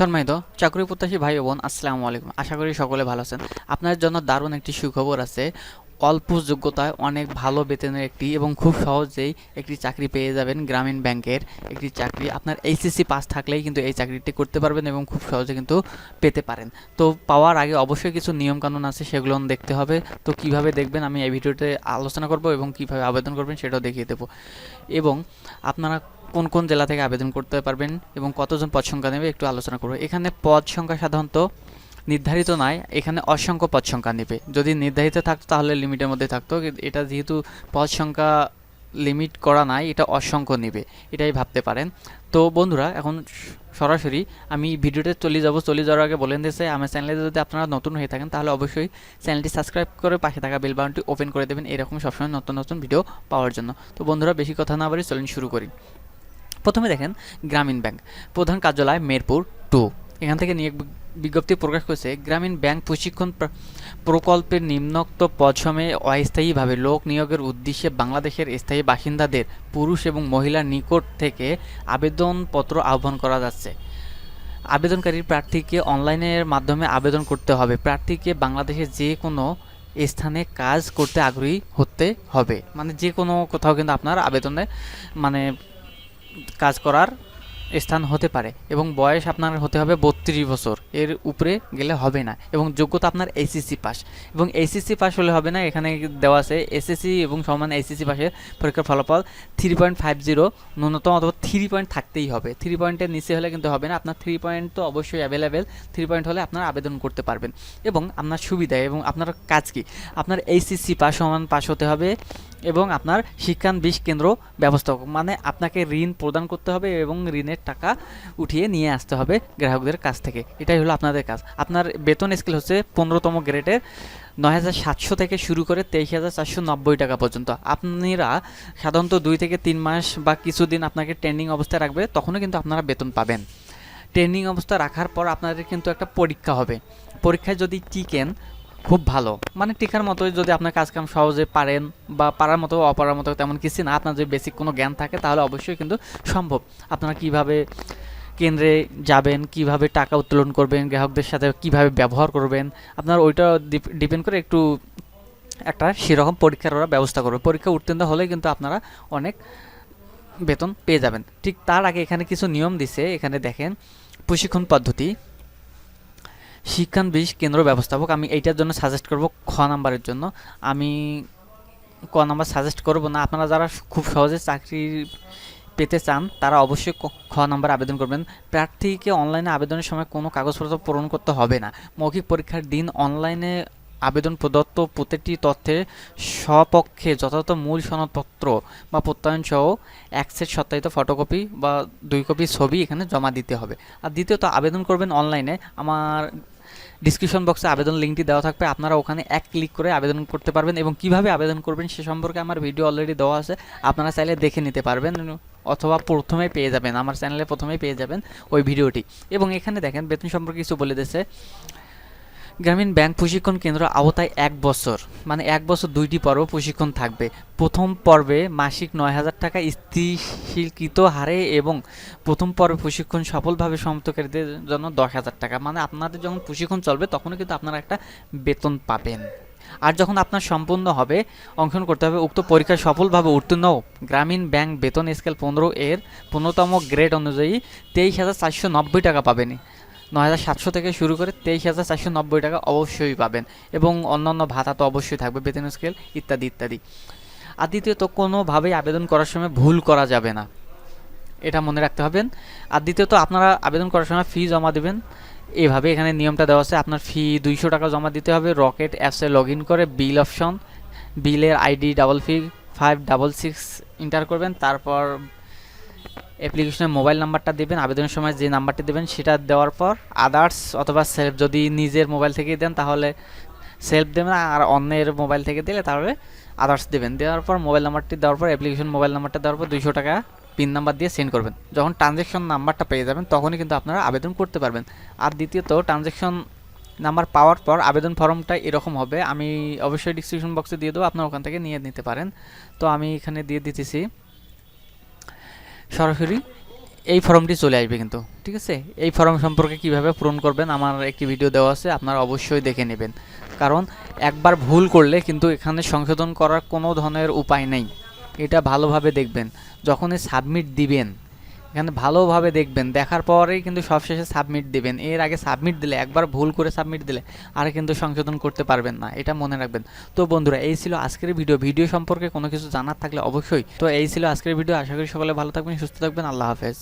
সম্মানিত চাকরি প্রত্যাশী ভাই বোন, আসসালামু আলাইকুম। আশা করি সকলে ভালো আছেন। আপনার জন্য দারুণ একটি সুখবর আছে। অল্প যোগ্যতায় অনেক ভালো বেতনের একটি এবং খুব সহজেই একটি চাকরি পেয়ে যাবেন গ্রামীণ ব্যাংকের একটি চাকরি। আপনার এইচএসসি পাস থাকলেই কিন্তু এই চাকরিটি করতে পারবেন এবং খুব সহজে কিন্তু পেতে পারেন। তো পাওয়ার আগে অবশ্যই কিছু নিয়মকানুন আছে, সেগুলো দেখতে হবে। তো কীভাবে দেখবেন আমি এই ভিডিওতে আলোচনা করব এবং কীভাবে আবেদন করবেন সেটাও দেখিয়ে দেবো। এবং আপনারা কোন কোন জেলা থেকে আবেদন করতে পারবেন এবং কতজন পদ সংখ্যা নেবে একটু আলোচনা করব। এখানে পদ সংখ্যা সাধারণত নির্ধারিত নয়, এখানে অসংখ্য পদ সংখ্যা নেবে। যদি নির্ধারিত থাকতো তাহলে লিমিটের মধ্যে থাকতো। এটা যেহেতু পদ সংখ্যা লিমিট করা নাই, এটা অসংখ্য নেবে, এটাই ভাবতে পারেন। তো বন্ধুরা, এখন সরাসরি আমি ভিডিওতে চলে যাব। চলে যাওয়ার আগে বলেন দিয়েছে আমার চ্যানেলে যদি আপনারা নতুন হয়ে থাকেন, তাহলে অবশ্যই চ্যানেলটি সাবস্ক্রাইব করে পাশে থাকা বেল বাটনটি ওপেন করে দেবেন। এরকম সবসময় নতুন নতুন ভিডিও পাওয়ার জন্য। তো বন্ধুরা, বেশি কথা না বলে চলুন শুরু করি। প্রথমে দেখেন গ্রামীণ ব্যাংক, প্রধান কার্যালয় মেরপুর টু। এখান থেকে নিয়োগ বিজ্ঞপ্তি প্রকাশ করেছে, গ্রামীণ ব্যাংক প্রশিক্ষণ প্রকল্পের নিম্নোক্ত পদসময়ে অস্থায়ীভাবে লোক নিয়োগের উদ্দেশ্যে বাংলাদেশের স্থায়ী বাসিন্দাদের, পুরুষ এবং মহিলার নিকট থেকে আবেদনপত্র আহ্বান করা যাচ্ছে। আবেদনকারী প্রার্থীকে অনলাইনের মাধ্যমে আবেদন করতে হবে। প্রার্থীকে বাংলাদেশের যে কোনো স্থানে কাজ করতে আগ্রহী হতে হবে। মানে যে কোনো কোথাও কিন্তু আপনার আবেদনে মানে কাজ করার স্থান হতে পারে এবং বয়স আপনার হতে হবে বত্রিশ বছর। এর উপরে গেলে হবে না এবং যোগ্যতা আপনার এইচএসসি পাস এবং এইচএসসি পাস হলে হবে না, এখানে দেওয়া আছে এসএসসি এবং সমান এইচএসসি পাশের পরীক্ষার ফলাফল থ্রি পয়েন্ট ফাইভ জিরো ন্যূনতম অথবা থ্রি পয়েন্ট থাকতেই হবে। থ্রি পয়েন্টের নিচে হলে কিন্তু হবে না, আপনার থ্রি পয়েন্ট তো অবশ্যই অ্যাভেলেবেল থ্রি পয়েন্ট হলে আপনার আবেদন করতে পারবেন। এবং আপনার সুবিধা এবং আপনার কাজ কি? আপনার এইচএসসি পাস সমান পাস হতে হবে এবং আপনার শিক্ষান বিষ কেন্দ্র ব্যবস্থাপক মানে আপনাকে ঋণ প্রদান করতে হবে এবং ঋণের টাকা উঠিয়ে নিয়ে আসতে হবে গ্রাহকদের কাছ থেকে। এটাই হলো আপনাদের কাজ। আপনার বেতন স্কেল হচ্ছে পনেরোতম গ্রেডের নয় হাজার সাতশো থেকে শুরু করে তেইশ হাজার চারশো নব্বই টাকা পর্যন্ত। আপনারা সাধারণত দুই থেকে তিন মাস বা কিছুদিন আপনাকে ট্রেন্ডিং অবস্থায় রাখবে, তখনও কিন্তু আপনারা বেতন পাবেন। ট্রেন্ডিং অবস্থা রাখার পর আপনাদের কিন্তু একটা পরীক্ষা হবে। পরীক্ষায় যদি টিকেন খুব ভালো। মানে টিকার মতো যদি আপনার কাজকাম সহজে পারেন বা পারার মতো, অপারার মতো তেমন কিছু না, আপনার যদি বেসিক কোনো জ্ঞান থাকে, তাহলে অবশ্যই কিন্তু সম্ভব। আপনারা কীভাবে কেন্দ্রে যাবেন, কীভাবে টাকা উত্তোলন করবেন, গ্রাহকদের সাথে কীভাবে ব্যবহার করবেন, আপনার ওইটা ডিপেন্ড করে একটু একটা সেরকম পরীক্ষার ওরা ব্যবস্থা করবে। পরীক্ষা উত্তীর্ণ হলে কিন্তু আপনারা অনেক বেতন পেয়ে যাবেন। ঠিক তার আগে এখানে কিছু নিয়ম দিছে। এখানে দেখেন, প্রশিক্ষণ পদ্ধতি। শিক্ষান বিষ কেন্দ্র ব্যবস্থাপক, আমি এইটার জন্য সাজেস্ট করব খ নাম্বারের জন্য। আমি ক নাম্বার সাজেস্ট করব না। আপনারা যারা খুব সহজে চাকরি পেতে চান, তারা অবশ্যই খ নাম্বার আবেদন করবেন। প্রার্থীকে অনলাইনে আবেদনের সময় কোনো কাগজপত্র পূরণ করতে হবে না। মৌখিক পরীক্ষার দিন অনলাইনে আবেদন প্রদত্ত প্রতিটি তথ্যের স্বপক্ষে যথাযথ মূল সনদপত্র বা প্রত্যয়ন সহ এক সেট সত্যায়িত ফটোকপি বা দুই কপি ছবি এখানে জমা দিতে হবে। আর দ্বিতীয়ত, আবেদন করবেন অনলাইনে। আমার ডিসক্রিপশন বক্সে আবেদন লিঙ্কটি দেওয়া থাকবে। আপনারা ওখানে এক ক্লিক করে আবেদন করতে পারবেন এবং কীভাবে আবেদন করবেন সে সম্পর্কে আমার ভিডিও অলরেডি দেওয়া আছে। আপনারা চাইলে দেখে নিতে পারবেন অথবা প্রথমেই পেয়ে যাবেন। আমার চ্যানেলে প্রথমেই পেয়ে যাবেন ওই ভিডিওটি। এবং এখানে দেখেন, বেতন সম্পর্কে কিছু বলে দিয়েছে। গ্রামীণ ব্যাংক প্রশিক্ষণ কেন্দ্র আওতায় এক বছর মানে এক বছর দুইটি পর্ব প্রশিক্ষণ থাকবে। প্রথম পর্বে মাসিক নয় হাজার টাকা স্থিতিশীলকৃত হারে এবং প্রথম পর্বে প্রশিক্ষণ সফলভাবে সমাপ্তকারীদের জন্য দশ হাজার টাকা। মানে আপনাদের যখন প্রশিক্ষণ চলবে, তখনও কিন্তু আপনারা একটা বেতন পাবেন। আর যখন আপনার সম্পূর্ণ হবে, অংশগ্রহণ করতে হবে, উক্ত পরীক্ষায় সফলভাবে উত্তীর্ণ গ্রামীণ ব্যাংক বেতন স্কেল পনেরো এর পনেরোতম গ্রেড অনুযায়ী তেইশ হাজার চারশো নব্বই টাকা পাবেন। নয় হাজার সাতশো থেকে শুরু করে তেইশ হাজার চারশো নব্বই টাকা অবশ্যই পাবেন এবং অন্যান্য ভাতা তো অবশ্যই থাকবে বেতন স্কেল ইত্যাদি ইত্যাদি। আর দ্বিতীয়ত, কোনোভাবেই আবেদন করার সময় ভুল করা যাবে না। এটা মনে রাখতে হবেন আর দ্বিতীয়ত, আপনারা আবেদন করার সময় ফি জমা দেবেন। এভাবে এখানে নিয়মটা দেওয়া আছে। আপনার ফি দুইশো টাকা জমা দিতে হবে। রকেট অ্যাপসে লগ করে বিল অপশন বিলের ID double five five double six enter করবেন। তারপর অ্যাপ্লিকেশনের মোবাইল নাম্বারটা দেবেন, আবেদনের সময় যে নাম্বারটি দেবেন, সেটা দেওয়ার পর আদার্স অথবা সেলফ যদি নিজের মোবাইল থেকে দেন, তাহলে সেলফ দেবেন আর অন্যের মোবাইল থেকে দিলে তাহলে আদার্স দেবেন। দেওয়ার পর মোবাইল নাম্বারটি দেওয়ার পর অ্যাপ্লিকেশন মোবাইল নাম্বারটা দেওয়ার পর দুইশো টাকা পিন নাম্বার দিয়ে সেন্ড করবেন। যখন ট্রানজ্যাকশন নাম্বারটা পেয়ে যাবেন, তখনই কিন্তু আপনারা আবেদন করতে পারবেন। আর দ্বিতীয়ত ট্রানজ্যাকশন নাম্বার পাওয়ার পর আবেদন ফর্মটা এরকম হবে। আমি অবশ্যই ডিসক্রিপশন বক্সে দিয়ে দেবো, আপনারা ওখান থেকে নিয়ে নিতে পারেন। তো আমি এখানে দিয়ে দিতেছি। সরাসরি এই ফর্মটি চলে আসবে কিন্তু, ঠিক আছে? এই ফর্ম সম্পর্কে কীভাবে পূরণ করবেন আমার একটি ভিডিও দেওয়া আছে, আপনারা অবশ্যই দেখে নেবেন। কারণ একবার ভুল করলে কিন্তু এখানে সংশোধন করার কোনো ধরনের উপায় নেই। এটা ভালোভাবে দেখবেন। যখনই সাবমিট দিবেন এখানে ভালোভাবে দেখবেন। দেখার পরেই কিন্তু সবশেষে সাবমিট দিবেন। এর আগে সাবমিট দিলে, একবার ভুল করে সাবমিট দিলে আর কিন্তু সংশোধন করতে পারবেন না। এটা মনে রাখবেন। তো বন্ধুরা, এই ছিল আজকের ভিডিও ভিডিও সম্পর্কে কোনো কিছু জানার থাকলে অবশ্যই। তো এই ছিল আজকের ভিডিও আশা করি সকলে ভালো থাকবেন, সুস্থ থাকবেন। আল্লাহ হাফেজ।